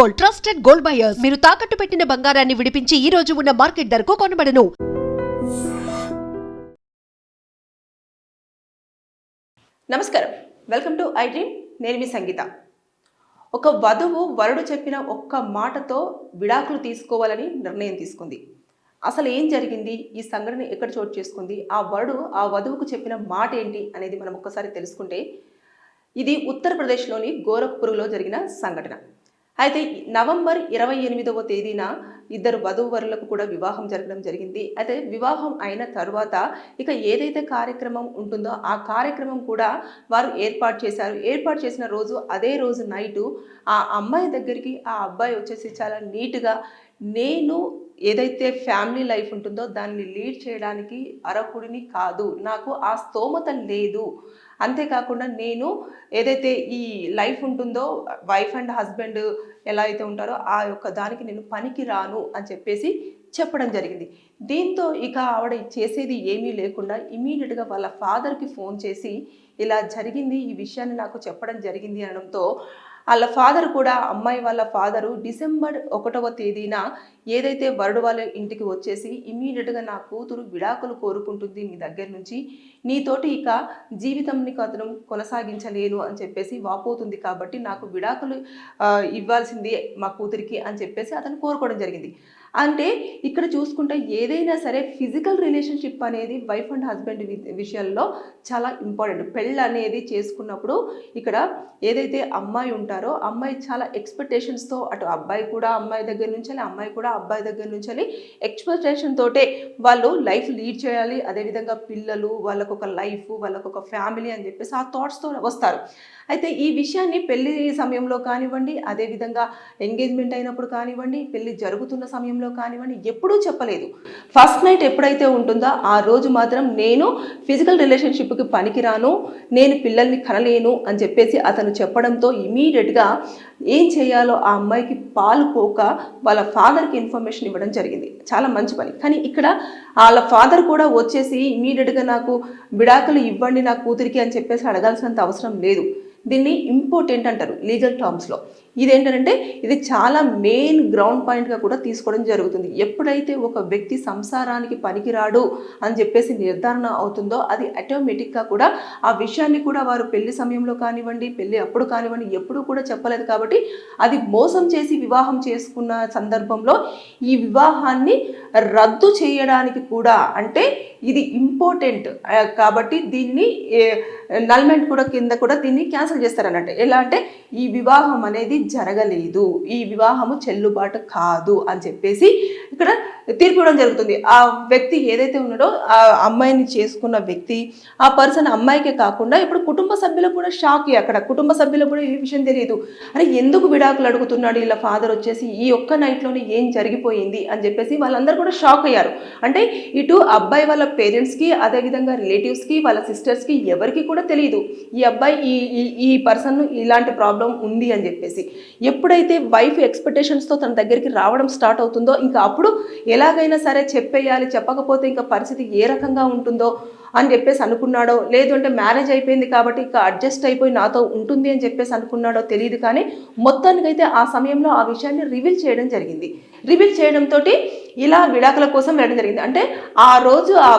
Gold trusted gold buyers. మీరు తాకట్టు పెట్టిన బంగారాన్ని విడిపించి ఈ రోజు ఉన్న మార్కెట్ ధరకు కొనబడను. నమస్కారం. Welcome to iDream. నేను మీ సంగీత. ఒక వధువు వరుడు చెప్పిన ఒక్క మాటతో విడాకులు తీసుకోవాలని నిర్ణయం తీసుకుంది. అసలు ఏం జరిగింది? ఈ సంఘటన ఎక్కడ చోటు చేసుకుంది? ఆ వరుడు ఆ వధువుకు చెప్పిన మాట ఏంటి అనేది మనం ఒక్కసారి తెలుసుకుంటే ఇది ఉత్తరప్రదేశ్లోని గోరఖ్పూర్లో జరిగిన సంఘటన. అయితే నవంబర్ ఇరవై ఎనిమిదవ తేదీన ఇద్దరు వధూవరులకు కూడా వివాహం జరగడం జరిగింది. అయితే వివాహం అయిన తర్వాత ఇక ఏదైతే కార్యక్రమం ఉంటుందో ఆ కార్యక్రమం కూడా వారు ఏర్పాటు చేశారు. ఏర్పాటు చేసిన రోజు అదే రోజు నైటు ఆ అమ్మాయి దగ్గరికి ఆ అబ్బాయి వచ్చేసి చాలా నీట్గా నేను ఏదైతే ఫ్యామిలీ లైఫ్ ఉంటుందో దాన్ని లీడ్ చేయడానికి అరకుడిని కాదు. నాకు ఆ స్తోమత లేదు. అంతేకాకుండా నేను ఏదైతే ఈ లైఫ్ ఉంటుందో వైఫ్ అండ్ హస్బెండ్ ఎలా అయితే ఉంటారో ఆ యొక్క దానికి నేను పనికి రాను అని చెప్పేసి చెప్పడం జరిగింది. దీంతో ఇక ఆవిడ చేసేది ఏమీ లేకుండా ఇమీడియట్గా వాళ్ళ ఫాదర్కి ఫోన్ చేసి ఇలా జరిగింది ఈ విషయాన్ని నాకు చెప్పడం జరిగింది అనడంతో వాళ్ళ ఫాదర్ కూడా అమ్మాయి వాళ్ళ ఫాదరు డిసెంబర్ ఒకటవ తేదీన ఏదైతే వరుడు వాళ్ళ ఇంటికి వచ్చేసి ఇమీడియట్గా నా కూతురు విడాకులు కోరుకుంటుంది నీ దగ్గర నుంచి నీతోటి ఇక జీవితంని కథను అతను కొనసాగించలేను అని చెప్పేసి వాపోతుంది కాబట్టి నాకు విడాకులు ఇవ్వాల్సింది మా కూతురికి అని చెప్పేసి అతను కోరుకోవడం జరిగింది. అంటే ఇక్కడ చూసుకుంటే ఏదైనా సరే ఫిజికల్ రిలేషన్షిప్ అనేది వైఫ్ అండ్ హస్బెండ్ విషయంలో చాలా ఇంపార్టెంట్ పెళ్ళి అనేది చేసుకున్నప్పుడు ఇక్కడ ఏదైతే అమ్మాయి ఉంటారో అమ్మాయి చాలా ఎక్స్పెక్టేషన్స్తో అటు అబ్బాయి కూడా అమ్మాయి దగ్గర నుంచి అమ్మాయి కూడా అబ్బాయి దగ్గర నుంచి ఎక్స్పెక్టేషన్ తోటే వాళ్ళు లైఫ్ లీడ్ చేయాలి. అదేవిధంగా పిల్లలు వాళ్ళకు ఒక లైఫ్ వాళ్ళకు ఒక ఫ్యామిలీ అని చెప్పేసి ఆ థాట్స్తో వస్తారు. అయితే ఈ విషయాన్ని పెళ్ళి సమయంలో కానివ్వండి అదేవిధంగా ఎంగేజ్మెంట్ అయినప్పుడు కానివ్వండి పెళ్ళి జరుగుతున్న సమయంలో కానివ్వండి ఎప్పుడూ చెప్పలేదు. ఫస్ట్ నైట్ ఎప్పుడైతే ఉంటుందో ఆ రోజు మాత్రం నేను ఫిజికల్ రిలేషన్షిప్కి పనికిరాను నేను పిల్లల్ని కనలేను అని చెప్పేసి అతను చెప్పడంతో ఇమీడియట్గా ఏం చేయాలో ఆ అమ్మాయికి పాలు పోక వాళ్ళ ఫాదర్కి ఇన్ఫర్మేషన్ ఇవ్వడం జరిగింది. చాలా మంచి పని. కానీ ఇక్కడ వాళ్ళ ఫాదర్ కూడా వచ్చేసి ఇమీడియట్గా నాకు విడాకులు ఇవ్వండి నా కూతురికి అని చెప్పేసి అడగాల్సినంత అవసరం లేదు. దీన్ని ఇంపార్టెంట్ అంటారు లీగల్ టర్మ్స్లో ఇదేంటంటే ఇది చాలా మెయిన్ గ్రౌండ్ పాయింట్గా కూడా తీసుకోవడం జరుగుతుంది. ఎప్పుడైతే ఒక వ్యక్తి సంసారానికి పనికిరాడు అని చెప్పేసి నిర్ధారణ అవుతుందో అది ఆటోమేటిక్గా కూడా ఆ విషయాన్ని కూడా వారు పెళ్ళి సమయంలో కానివ్వండి పెళ్ళి అప్పుడు కానివ్వండి ఎప్పుడు కూడా చెప్పలేదు కాబట్టి అది మోసం చేసి వివాహం చేసుకున్న సందర్భంలో ఈ వివాహాన్ని రద్దు చేయడానికి కూడా అంటే ఇది ఇంపార్టెంట్ కాబట్టి దీన్ని నల్మెంట్ కూడా కింద కూడా దీన్ని క్యాన్సిల్ చేస్తారన్నట్టు. ఎలా అంటే ఈ వివాహం అనేది జరగలేదు ఈ వివాహము చెల్లుబాటు కాదు అని చెప్పేసి ఇక్కడ తీర్పు ఇవ్వడం జరుగుతుంది. ఆ వ్యక్తి ఏదైతే ఉన్నాడో ఆ అమ్మాయిని చేసుకున్న వ్యక్తి ఆ పర్సన్ అమ్మాయికే కాకుండా ఇప్పుడు కుటుంబ సభ్యులకు కూడా షాక్ అక్కడ. కుటుంబ సభ్యులకు కూడా ఈ విషయం తెలియదు. అరే ఎందుకు విడాకులు అడుగుతున్నాడు? ఇలా ఫాదర్ వచ్చేసి ఈ ఒక్క నైట్లోనే ఏం జరిగిపోయింది? అని చెప్పేసి వాళ్ళందరూ కూడా షాక్ అయ్యారు. అంటే ఇటు అబ్బాయి వాళ్ళ పేరెంట్స్కి అదేవిధంగా రిలేటివ్స్కి వాళ్ళ సిస్టర్స్కి ఎవరికి కూడా తెలియదు. ఈ అబ్బాయి ఈ ఈ- ఈ పర్సన్ ఇలాంటి ప్రాబ్లం ఉంది అని చెప్పేసి. ఎప్పుడైతే వైఫ్ ఎక్స్పెక్టేషన్స్తో తన దగ్గరికి రావడం స్టార్ట్ అవుతుందో ఇంకా అప్పుడు ఎలాగైనా సరే చెప్పేయాలి చెప్పకపోతే ఇంకా పరిస్థితి ఏ రకంగా ఉంటుందో అని చెప్పేసి అనుకున్నాడో లేదు అంటే మ్యారేజ్ అయిపోయింది కాబట్టి ఇక అడ్జస్ట్ అయిపోయి నాతో ఉంటుంది అని చెప్పేసి అనుకున్నాడో తెలియదు కానీ మొత్తానికైతే ఆ సమయంలో ఆ విషయాన్ని రివీల్ చేయడం జరిగింది. రివీల్ చేయడంతో ఇలా విడాకుల కోసం వెళ్ళడం జరిగింది. అంటే ఆ రోజు ఆ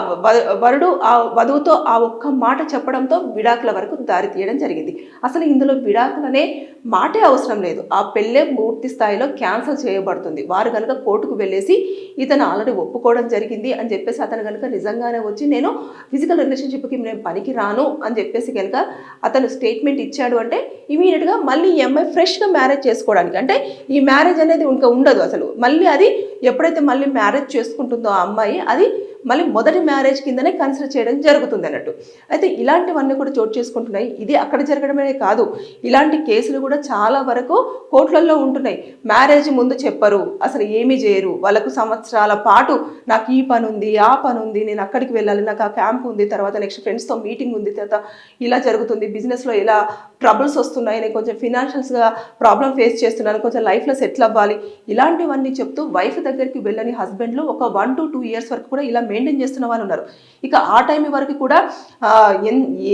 వరుడు ఆ వధువుతో ఆ ఒక్క మాట చెప్పడంతో విడాకుల వరకు దారి తీయడం జరిగింది. అసలు ఇందులో విడాకులనే మాటే అవసరం లేదు. ఆ పెళ్ళే పూర్తి స్థాయిలో క్యాన్సిల్ చేయబడుతుంది. వారు కనుక కోర్టుకు వెళ్ళేసి ఇతను ఆల్రెడీ ఒప్పుకోవడం జరిగింది అని చెప్పేసి అతను కనుక నిజంగానే వచ్చి నేను ఫిజికల్ రిలేషన్షిప్కి నేను పనికి రాను అని చెప్పేసి కనుక అతను స్టేట్మెంట్ ఇచ్చాడు అంటే ఇమీడియట్గా మళ్ళీ ఈ అమ్మాయి ఫ్రెష్గా మ్యారేజ్ చేసుకోవడానికి. అంటే ఈ మ్యారేజ్ అనేది ఇంకా ఉండదు అసలు. మళ్ళీ అది ఎప్పుడైతే మళ్ళీ మ్యారేజ్ చేసుకుంటుందో ఆ అమ్మాయి అది మళ్ళీ మొదటి మ్యారేజ్ కిందనే కన్సిడర్ చేయడం జరుగుతుంది అన్నట్టు. అయితే ఇలాంటివన్నీ కూడా చోటు చేసుకుంటున్నాయి. ఇది అక్కడ జరగడమే కాదు. ఇలాంటి కేసులు కూడా చాలా వరకు కోర్టులలో ఉంటున్నాయి. మ్యారేజ్ ముందు చెప్పరు. అసలు ఏమీ చేయరు. వాళ్ళకు సంవత్సరాల పాటు నాకు ఈ పని ఉంది ఆ పని ఉంది నేను అక్కడికి వెళ్ళాలి నాకు ఆ క్యాంప్ ఉంది తర్వాత నెక్స్ట్ ఫ్రెండ్స్తో మీటింగ్ ఉంది తర్వాత ఇలా జరుగుతుంది. బిజినెస్లో ఇలా ట్రబుల్స్ వస్తున్నాయి నేను కొంచెం ఫినాన్షియల్స్గా ప్రాబ్లం ఫేస్ చేస్తున్నాను. కొంచెం లైఫ్లో సెటిల్ అవ్వాలి. ఇలాంటివన్నీ చెప్తూ వైఫ్ దగ్గరికి వెళ్ళని హస్బెండ్లో ఒక వన్ టు టూ ఇయర్స్ వరకు కూడా ఇలా మెయింటైన్ చేస్తున్న వాళ్ళు ఉన్నారు. ఇక ఆ టైం వరకు కూడా ఆ,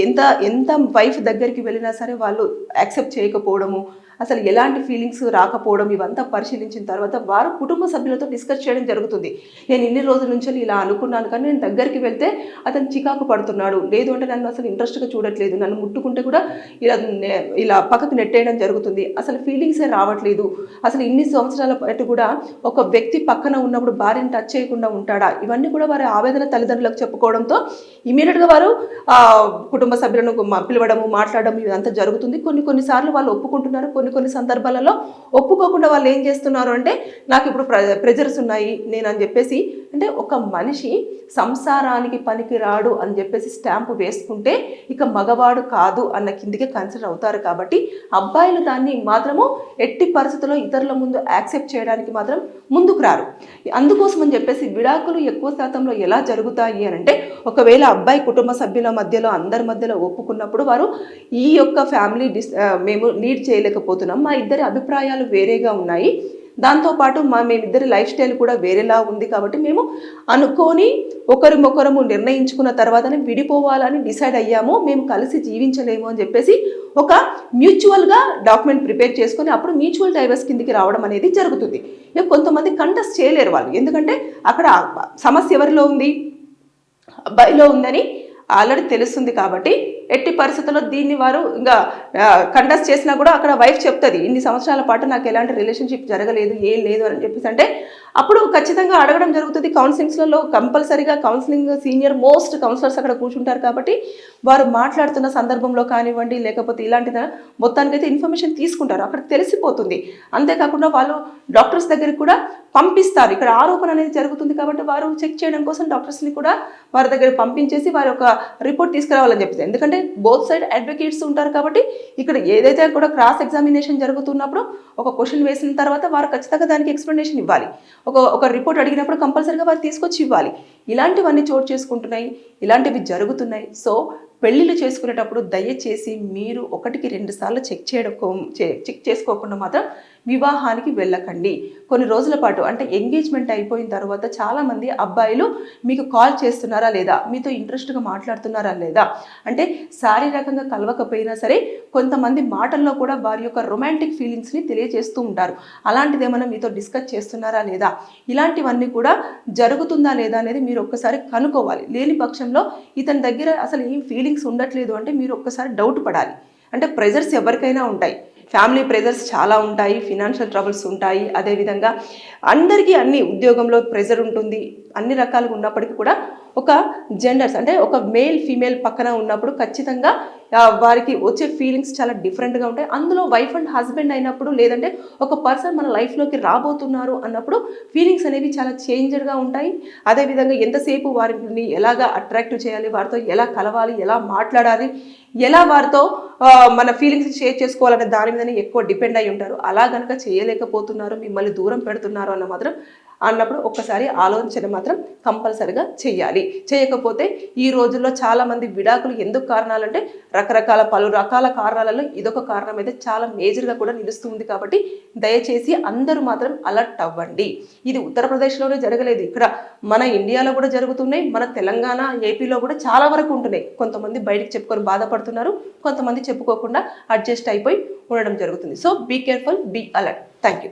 ఎంత ఎంత వైఫ్ దగ్గరికి వెళ్ళినా సరే వాళ్ళు యాక్సెప్ట్ చేయకపోవడము అసలు ఎలాంటి ఫీలింగ్స్ రాకపోవడం ఇవంతా పరిశీలించిన తర్వాత వారు కుటుంబ సభ్యులతో డిస్కస్ చేయడం జరుగుతుంది. నేను ఇన్ని రోజుల నుంచి ఇలా అనుకున్నాను కానీ నేను దగ్గరికి వెళ్తే అతను చికాకు పడుతున్నాడు. లేదు అంటే నన్ను అసలు ఇంట్రెస్ట్గా చూడట్లేదు. నన్ను ముట్టుకుంటే కూడా ఇలా నే- ఇలా పక్కకు నెట్టేయడం జరుగుతుంది. అసలు ఫీలింగ్సే రావట్లేదు. అసలు ఇన్ని సంవత్సరాల పాటు కూడా ఒక వ్యక్తి పక్కన ఉన్నప్పుడు భార్యను టచ్ చేయకుండా ఉంటాడా? ఇవన్నీ కూడా వారి ఆవేదన తల్లిదండ్రులకు చెప్పుకోవడంతో ఇమీడియట్గా వారు కుటుంబ సభ్యులను పిలవడము మాట్లాడడం ఇదంతా జరుగుతుంది. కొన్ని కొన్నిసార్లు వాళ్ళు ఒప్పుకుంటున్నారు కొన్ని కొన్ని సందర్భాలలో ఒప్పుకోకుండా వాళ్ళు ఏం చేస్తున్నారు అంటే నాకు ఇప్పుడు ప్రెజర్స్ ఉన్నాయి నేను అని చెప్పేసి అంటే ఒక మనిషి సంసారానికి పనికి రాడు అని చెప్పేసి స్టాంపు వేసుకుంటే ఇక మగవాడు కాదు అన్న కిందికి కన్సిడర్ అవుతారు కాబట్టి అబ్బాయిలు దాన్ని మాత్రము ఎట్టి పరిస్థితుల్లో ఇతరుల ముందు యాక్సెప్ట్ చేయడానికి మాత్రం ముందుకు రారు. అందుకోసం అని చెప్పేసి విడాకులు ఎక్కువ శాతంలో ఎలా జరుగుతాయి అని అంటే ఒకవేళ అబ్బాయి కుటుంబ సభ్యుల మధ్యలో అందరి మధ్యలో ఒప్పుకున్నప్పుడు వారు ఈ యొక్క ఫ్యామిలీ డిస్ మేము లీడ్ చేయలేకపోతున్నాం మా ఇద్దరి అభిప్రాయాలు వేరేగా ఉన్నాయి. దాంతోపాటు మా మేమిద్దరి లైఫ్ స్టైల్ కూడా వేరేలా ఉంది కాబట్టి మేము అనుకొని ఒకరిమొకరము నిర్ణయించుకున్న తర్వాతనే విడిపోవాలని డిసైడ్ అయ్యాము. మేము కలిసి జీవించలేము అని చెప్పేసి ఒక మ్యూచువల్గా డాక్యుమెంట్ ప్రిపేర్ చేసుకొని అప్పుడు మ్యూచువల్ డైవర్స్ కిందికి రావడం అనేది జరుగుతుంది. ఇక కొంతమంది కంటెస్ట్ చేయలేరు వాళ్ళు. ఎందుకంటే అక్కడ సమస్య ఎవరిలో ఉంది? అబ్బాయిలో ఉందని ఆల్రెడీ తెలుస్తుంది కాబట్టి ఎట్టి పరిస్థితుల్లో దీన్ని వారు ఇంకా కండస్ట్ చేసినా కూడా అక్కడ వైఫ్ చెప్తుంది ఇన్ని సంవత్సరాల పాటు నాకు ఎలాంటి రిలేషన్షిప్ జరగలేదు ఏం లేదు అని చెప్పేసి అంటే అప్పుడు ఖచ్చితంగా అడగడం జరుగుతుంది. కౌన్సిలింగ్స్లలో కంపల్సరీగా కౌన్సిలింగ్ సీనియర్ మోస్ట్ కౌన్సిలర్స్ అక్కడ కూర్చుంటారు కాబట్టి వారు మాట్లాడుతున్న సందర్భంలో కానివ్వండి లేకపోతే ఇలాంటి మొత్తానికైతే ఇన్ఫర్మేషన్ తీసుకుంటారు. అక్కడ తెలిసిపోతుంది. అంతేకాకుండా వాళ్ళు డాక్టర్స్ దగ్గరికి కూడా పంపిస్తారు. ఇక్కడ ఆరోపణ అనేది జరుగుతుంది కాబట్టి వారు చెక్ చేయడం కోసం డాక్టర్స్ని కూడా వారి దగ్గర పంపించేసి వారి యొక్క రిపోర్ట్ తీసుకురావాలని చెప్పేసి. ఎందుకంటే బోత్ సైడ్ అడ్వకేట్స్ ఉంటారు కాబట్టి ఇక్కడ ఏదైతే కూడా క్రాస్ ఎగ్జామినేషన్ జరుగుతున్నప్పుడు ఒక క్వశ్చన్ వేసిన తర్వాత వారు ఖచ్చితంగా దానికి ఎక్స్ప్లెనేషన్ ఇవ్వాలి. ఒక ఒక రిపోర్ట్ అడిగినప్పుడు కంపల్సరీగా వారు తీసుకొచ్చి ఇవ్వాలి. ఇలాంటివన్నీ చోటు చేసుకుంటున్నాయి. ఇలాంటివి జరుగుతున్నాయి. సో పెళ్ళిళ్ళు చేసుకునేటప్పుడు దయచేసి మీరు ఒకటికి రెండు సార్లు చెక్ చేయడం చెక్ చేసుకోకుండా మాత్రం వివాహానికి వెళ్ళకండి. కొన్ని రోజుల పాటు అంటే ఎంగేజ్మెంట్ అయిపోయిన తర్వాత చాలామంది అబ్బాయిలు మీకు కాల్ చేస్తున్నారా లేదా? మీతో ఇంట్రెస్ట్గా మాట్లాడుతున్నారా లేదా? అంటే శారీరకంగా కలవకపోయినా సరే కొంతమంది మాటల్లో కూడా వారి యొక్క రొమాంటిక్ ఫీలింగ్స్ని తెలియజేస్తూ ఉంటారు. అలాంటిది ఏమైనా మీతో డిస్కస్ చేస్తున్నారా లేదా? ఇలాంటివన్నీ కూడా జరుగుతుందా లేదా అనేది మీరు ఒక్కసారి కనుక్కోవాలి. లేని పక్షంలో ఇతని దగ్గర అసలు ఏం ఫీలింగ్స్ ఉండట్లేదు అంటే మీరు ఒక్కసారి డౌట్ పడాలి. అంటే ప్రెజర్స్ ఎవరికైనా ఉంటాయి. ఫ్యామిలీ ప్రెజర్స్ చాలా ఉంటాయి ఫినాన్షియల్ ట్రబుల్స్ ఉంటాయి. అదేవిధంగా అందరికీ అన్ని ఉద్యోగంలో ప్రెజర్ ఉంటుంది. అన్ని రకాలుగా ఉన్నప్పటికీ కూడా ఒక జెండర్స్ అంటే ఒక మేల్ ఫీమేల్ పక్కన ఉన్నప్పుడు ఖచ్చితంగా వారికి వచ్చే ఫీలింగ్స్ చాలా డిఫరెంట్గా ఉంటాయి. అందులో వైఫ్ అండ్ హస్బెండ్ అయినప్పుడు లేదంటే ఒక పర్సన్ మన లైఫ్లోకి రాబోతున్నారు అన్నప్పుడు ఫీలింగ్స్ అనేవి చాలా చేంజ్డ్గా ఉంటాయి. అదేవిధంగా ఎంతసేపు వారిని ఎలాగా అట్రాక్టివ్ చేయాలి వారితో ఎలా కలవాలి ఎలా మాట్లాడాలి ఎలా వారితో మన ఫీలింగ్స్ షేర్ చేసుకోవాలనే దాని మీదనే ఎక్కువ డిపెండ్ అయి ఉంటారు. అలా కనుక చేయలేకపోతున్నారు మిమ్మల్ని దూరం పెడుతున్నారు అన్న మాత్రం అన్నప్పుడు ఒక్కసారి ఆలోచన మాత్రం కంపల్సరిగా చేయాలి. చేయకపోతే ఈ రోజుల్లో చాలామంది విడాకులు ఎందుకు కారణాలంటే రకరకాల పలు రకాల కారణాలలో ఇదొక కారణం అయితే చాలా మేజర్గా కూడా నిలుస్తుంది కాబట్టి దయచేసి అందరూ మాత్రం అలర్ట్ అవ్వండి. ఇది ఉత్తరప్రదేశ్లోనే జరగలేదు. ఇక్కడ మన ఇండియాలో కూడా జరుగుతున్నాయి. మన తెలంగాణ ఏపీలో కూడా చాలా వరకు ఉంటున్నాయి. కొంతమంది బయటకు చెప్పుకొని బాధపడుతున్నారు. కొంతమంది చెప్పుకోకుండా అడ్జస్ట్ అయిపోయి ఉండడం జరుగుతుంది. So be careful be alert thank you